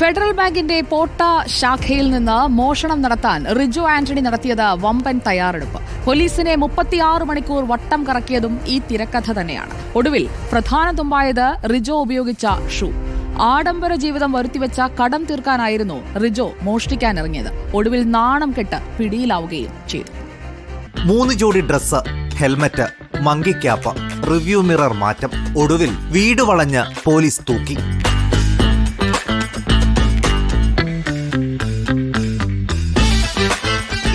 Federal ബാങ്കിന്റെ പോട്ട ശാഖയിൽ നിന്ന് മോഷണം നടത്താൻ റിജു ആന്റണി നടത്തിയത് വമ്പൻ തയ്യാറെടുപ്പ്. പോലീസിനെ മുപ്പത്തിയാറ് മണിക്കൂർ വട്ടം കറക്കിയതും ഈ തിരക്കഥ തന്നെയാണ്. ഒടുവിൽ പ്രധാന തുമ്പായത് റിജോ ഉപയോഗിച്ച ഷൂ. ആഡംബര ജീവിതം വരുത്തിവെച്ച കടം തീർക്കാനായിരുന്നു റിജോ മോഷ്ടിക്കാനിറങ്ങിയത്. ഒടുവിൽ നാണം കെട്ട് പിടിയിലാവുകയും ചെയ്തു. മൂന്ന് ജോഡി dress helmet monkey cap review mirror മാറ്റം. ഒടുവിൽ വീട് വളഞ്ഞ് പോലീസ് തൂക്കി.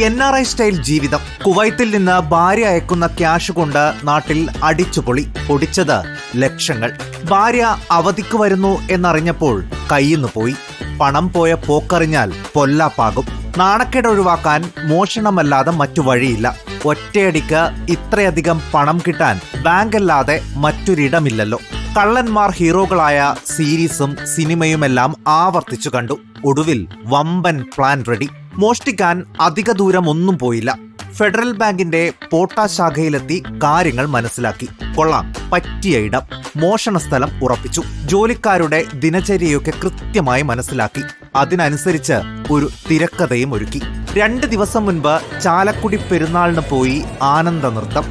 എൻ ആർ ഐ സ്റ്റൈൽ ജീവിതം. കുവൈത്തിൽ നിന്ന് ഭാര്യ അയക്കുന്ന ക്യാഷ് കൊണ്ട് നാട്ടിൽ അടിച്ചുപൊളി പൊടിച്ചത് ലക്ഷങ്ങൾ. ഭാര്യ അവധിക്ക് വരുന്നു എന്നറിഞ്ഞപ്പോൾ കയ്യിന്ന് പോയി. പണം പോയ പോക്കറിഞ്ഞാൽ പൊല്ലാപ്പാകും. നാണക്കേട് ഒഴിവാക്കാൻ മോഷണമല്ലാതെ മറ്റു വഴിയില്ല. ഒറ്റയടിക്ക് ഇത്രയധികം പണം കിട്ടാൻ ബാങ്കല്ലാതെ മറ്റൊരിടമില്ലല്ലോ. കള്ളന്മാർ ഹീറോകളായ സീരീസും സിനിമയുമെല്ലാം ആവർത്തിച്ചു കണ്ടു. ഒടുവിൽ വമ്പൻ പ്ലാൻ റെഡി. മോഷ്ടിക്കാൻ അധിക ദൂരം ഒന്നും പോയില്ല. ഫെഡറൽ ബാങ്കിന്റെ പോട്ട ശാഖയിലെത്തി കാര്യങ്ങൾ മനസ്സിലാക്കി. കൊള്ളാം പറ്റിയ ഇടം. മോഷണ സ്ഥലം ഉറപ്പിച്ചു. ജോലിക്കാരുടെ ദിനചര്യയൊക്കെ കൃത്യമായി മനസ്സിലാക്കി. അതിനനുസരിച്ച് ഒരു തിരക്കഥയും ഒരുക്കി. രണ്ട് ദിവസം മുൻപ് ചാലക്കുടി പെരുന്നാളിന് പോയി ആനന്ദ നൃത്തം.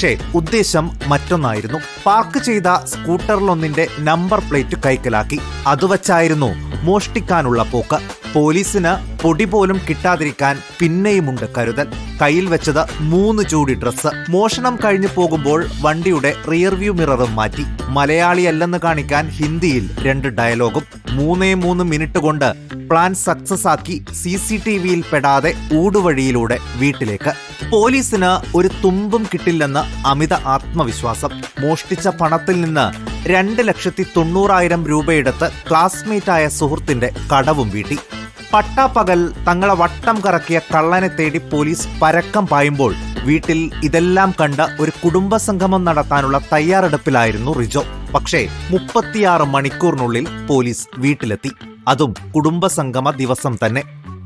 പക്ഷേ ഉദ്ദേശം മറ്റൊന്നായിരുന്നു. പാർക്ക് ചെയ്ത സ്കൂട്ടറിലൊന്നിന്റെ നമ്പർ പ്ലേറ്റ് കൈക്കലാക്കി. അതുവച്ചായിരുന്നു മോഷ്ടിക്കാനുള്ള പോക്ക്. പോലീസിന് പൊടി പോലും കിട്ടാതിരിക്കാൻ പിന്നെയുമുണ്ട് കരുതൽ. കയ്യിൽ വെച്ചത് മൂന്ന് ചൂടി ഡ്രസ്സ്. മോഷണം കഴിഞ്ഞു പോകുമ്പോൾ വണ്ടിയുടെ റിയർവ്യൂ മിററും മാറ്റി. മലയാളിയല്ലെന്ന് കാണിക്കാൻ ഹിന്ദിയിൽ രണ്ട് ഡയലോഗും മൂന്നേ മൂന്ന് മിനിറ്റ് കൊണ്ട് പ്ലാൻ സക്സസ് ആക്കി സി സി ടി വിയിൽ പെടാതെ ഊടുവഴിയിലൂടെ വീട്ടിലേക്ക്. പോലീസിന് ഒരു തുമ്പും കിട്ടില്ലെന്ന് അമിത ആത്മവിശ്വാസം. മോഷ്ടിച്ച പണത്തിൽ നിന്ന് രണ്ട് ലക്ഷത്തി തൊണ്ണൂറായിരം രൂപയെടുത്ത് ക്ലാസ്മേറ്റായ സുഹൃത്തിന്റെ കടവും വീട്ടി. പട്ടാപ്പകൽ തങ്ങളെ വട്ടം കറക്കിയ കള്ളനെ തേടി പോലീസ് പരക്കം പായുമ്പോൾ വീട്ടിൽ ഇതെല്ലാം കണ്ട ഒരു കുടുംബ സംഗമം നടത്താനുള്ള തയ്യാറെടുപ്പിലായിരുന്നു റിജോ. പക്ഷേ മുപ്പത്തിയാറ് മണിക്കൂറിനുള്ളിൽ പോലീസ് വീട്ടിലെത്തി. അതും കുടുംബ സംഗമ ദിവസം തന്നെ.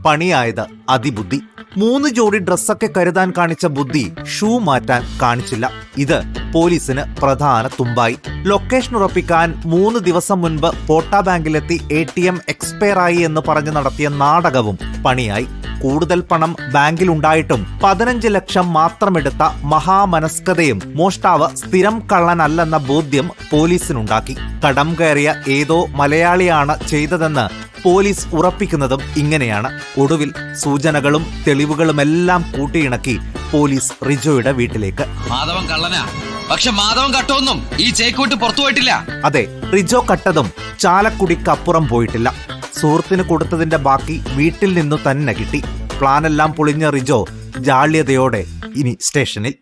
പണിയായത് അതിബുദ്ധി. മൂന്ന് ജോഡി ഡ്രസ്സൊക്കെ കരുതാൻ കാണിച്ച ബുദ്ധി ഷൂ മാറ്റാൻ കാണിച്ചില്ല. ഇത് പോലീസിന് പ്രധാന തുമ്പായി. ലൊക്കേഷൻ ഉറപ്പിക്കാൻ മൂന്ന് ദിവസം മുൻപ് പോട്ട ബാങ്കിലെത്തി എ ടി എം എക്സ്പയർ ആയി എന്ന് പറഞ്ഞ് നടത്തിയ നാടകവും പണിയായി. കൂടുതൽ പണം ബാങ്കിൽ ഉണ്ടായിട്ടും പതിനഞ്ച് ലക്ഷം മാത്രമെടുത്ത മഹാമനസ്കതയും മോഷ്ടാവ് സ്ഥിരം കള്ളനല്ലെന്ന ബോധ്യം പോലീസിനുണ്ടാക്കി. കടം കയറിയ ഏതോ മലയാളിയാണ് ചെയ്തതെന്ന് പോലീസ് ഉറപ്പിക്കുന്നതും ഇങ്ങനെയാണ്. ഒടുവിൽ സൂചനകളും തെളിവുകളുമെല്ലാം കൂട്ടിയിണക്കി പോലീസ് റിജോയുടെ വീട്ടിലേക്ക്. മാധവൻ കള്ളനാ. പക്ഷെ മാധവൻ കട്ടൊന്നും ഈ ചേക്കൂട്ട് പുറത്തു പോയിട്ടില്ല. അതെ റിജോ കട്ടതും ചാലക്കുടിക്കപ്പുറം പോയിട്ടില്ല. സുഹൃത്തിന് കൊടുത്തതിന്റെ ബാക്കി വീട്ടിൽ നിന്നു തന്നെ കിട്ടി. പ്ലാനെല്ലാം പൊളിഞ്ഞ റിജോ ജാള്യതയോടെ ഇനി സ്റ്റേഷനിൽ